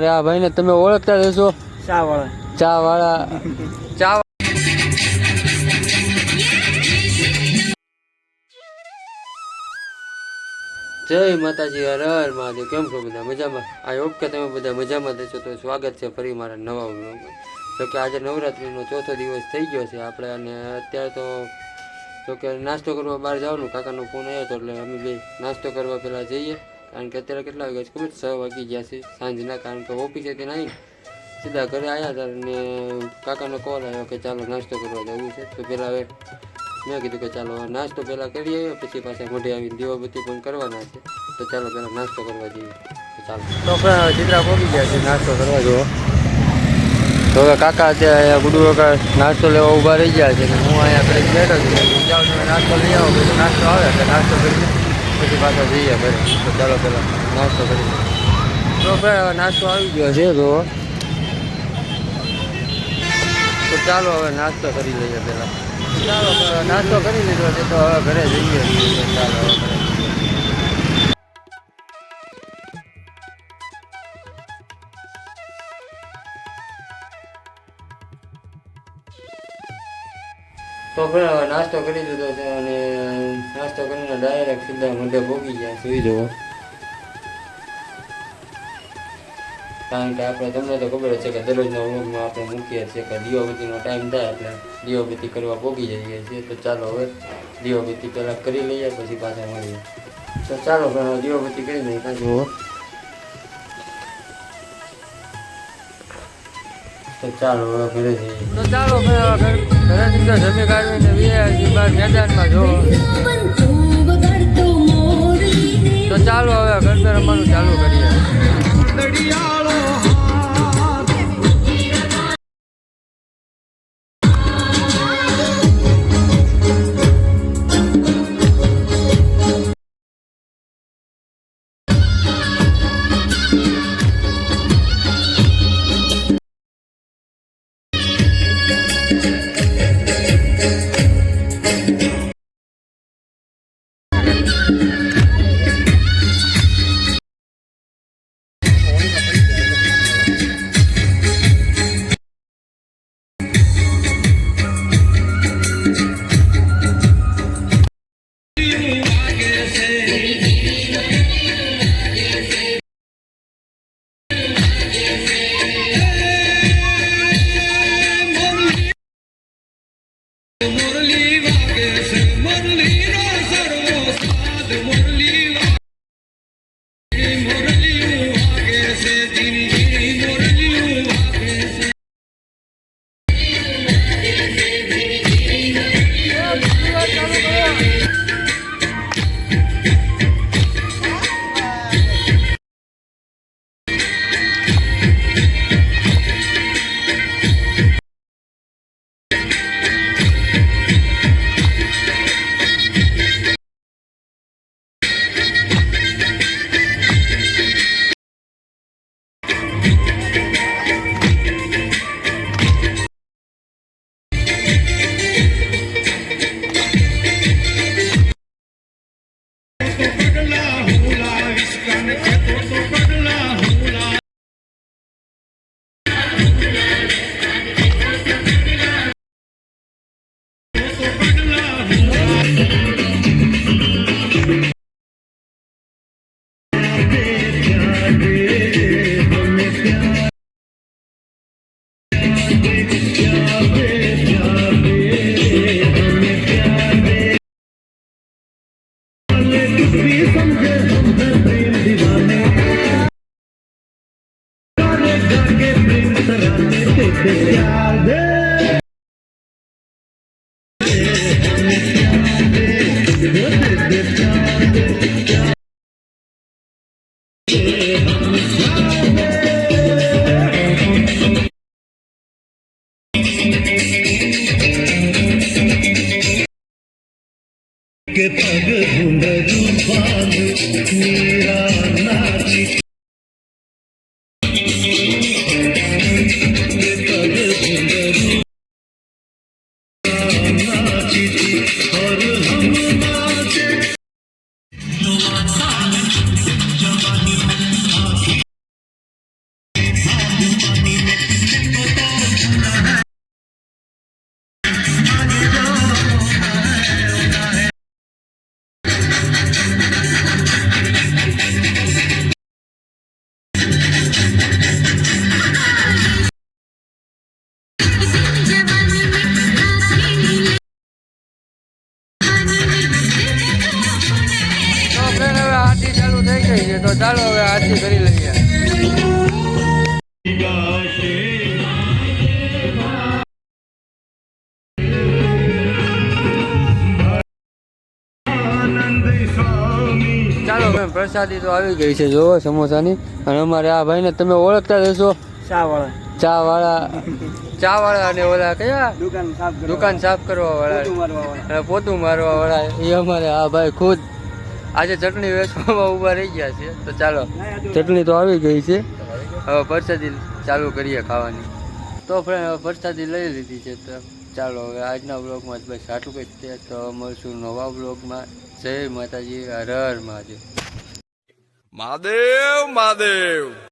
અરે આ ભાઈને તમે ઓળખતા રહેશો ચા વાળા ચા વાળા ચા જય માતાજી હર હર મહાદેવ. કેમ છો બધા? મજામાં? આઈ હોપ કે તમે બધા મજામાં દેશો તો સ્વાગત છે ફરી મારા નવા વ્લોગમાં. જો કે આજે નવરાત્રિનો ચોથો દિવસ થઈ ગયો છે આપણે અને અત્યારે તો જો કે નાસ્તો કરવા બહાર જવાનું. કાકાનો ફોન આવ્યો હતો એટલે અમે બે નાસ્તો કરવા પહેલાં જઈએ. કારણ કે અત્યારે કેટલા વાગ્યા છે? ખબર છ? વાગી ગયા છે. સાંજના, કારણ કે ઓફિસેથી આવીને સીધા ઘરે આવ્યા હતા અને કાકાનો કોલ આવ્યો કે ચાલો નાસ્તો કરવા જવું છે. તો પહેલાં હવે મેં કીધું કે ચાલો નાસ્તો પહેલાં કરી આવ્યો પછી પાછા મોઢે આવીને દીવાબત્તી પણ કરવાના છે. તો ચાલો પહેલાં નાસ્તો કરવા જઈએ. ચાલો. તો ચિત્રા પહોંચી ગયા છે નાસ્તો કરવા, જુઓ. તો હવે કાકા અત્યારે ગુડુ કાકા નાસ્તો લેવા ઊભા રહી ગયા છે હું અહીંયા કંઈક બેઠો છું. જાઉં તમે નાસ્તો લઈ આવો નાસ્તો આવે, એટલે નાસ્તો કરીને પછી પાછા જઈએ ઘરે તો ચાલો પહેલાં નાસ્તો કરી તો ભાઈ નાસ્તો આવી ગયો છે તો તો ચાલો હવે નાસ્તો કરી લઈએ પહેલાં ચાલો નાસ્તો કરી લીધો છે, તો હવે ઘરે જઈએ. ચાલો, હવે તો પણ હવે નાસ્તો કરી દીધો છે અને નાસ્તો કરીને ડાયરેક્ટ સીધા મોઢે ભોગી ગયા સુઈ જવો કારણ કે આપણે, તમને તો ખબર છે કે દરરોજના વ્લોગમાં આપણે મૂકીએ છીએ કે દીવાબત્તીનો ટાઈમ થાય એટલે દીવાબત્તી કરવા ભોગી જઈએ છીએ. તો ચાલો હવે દીવાબત્તી પહેલાં કરી લઈએ, પછી પાછા મળીએ. તો ચાલો દીવાબત્તી કરી લઈએ. કાંઈ તો ચાલો હવે ઘરે જઈએ તો ચાલો ઘરે તો જમી કાઢીને વીઆઈપી બાર મેદાનમાં જો. તો ચાલો હવે ઘર રમવાનું ચાલુ કરીએ. के पग घुंघरू बांध मेरा नाची और हम ચાલો હવે આરતી કરી લઈએ. ચાલો મેમ પ્રસાદી તો આવી ગઈ છે જોવો સમોસાની. અને અમારે આ ભાઈને તમે ઓળખતા રહેશો ચા વાળા ચા વાળા અને ઓલા કયા? દુકાન સાફ કરવા વાળા. પોતું મારવા વાળા. એ અમારે આ ભાઈ ખુદ આજે ચટણી વેચવામાં ઊભા રહી ગયા છે તો ચાલો ચટણી તો આવી ગઈ છે. હવે પ્રસાદી ચાલુ કરીએ ખાવાની. તો પ્રસાદી લઈ લીધી છે. તો ચાલો હવે આજના બ્લોગમાં બસ આટલું કંઈક છે. તો મળશું નવા બ્લોગમાં જય માતાજી હર હર મહાદેવ. મહાદેવ મહાદેવ.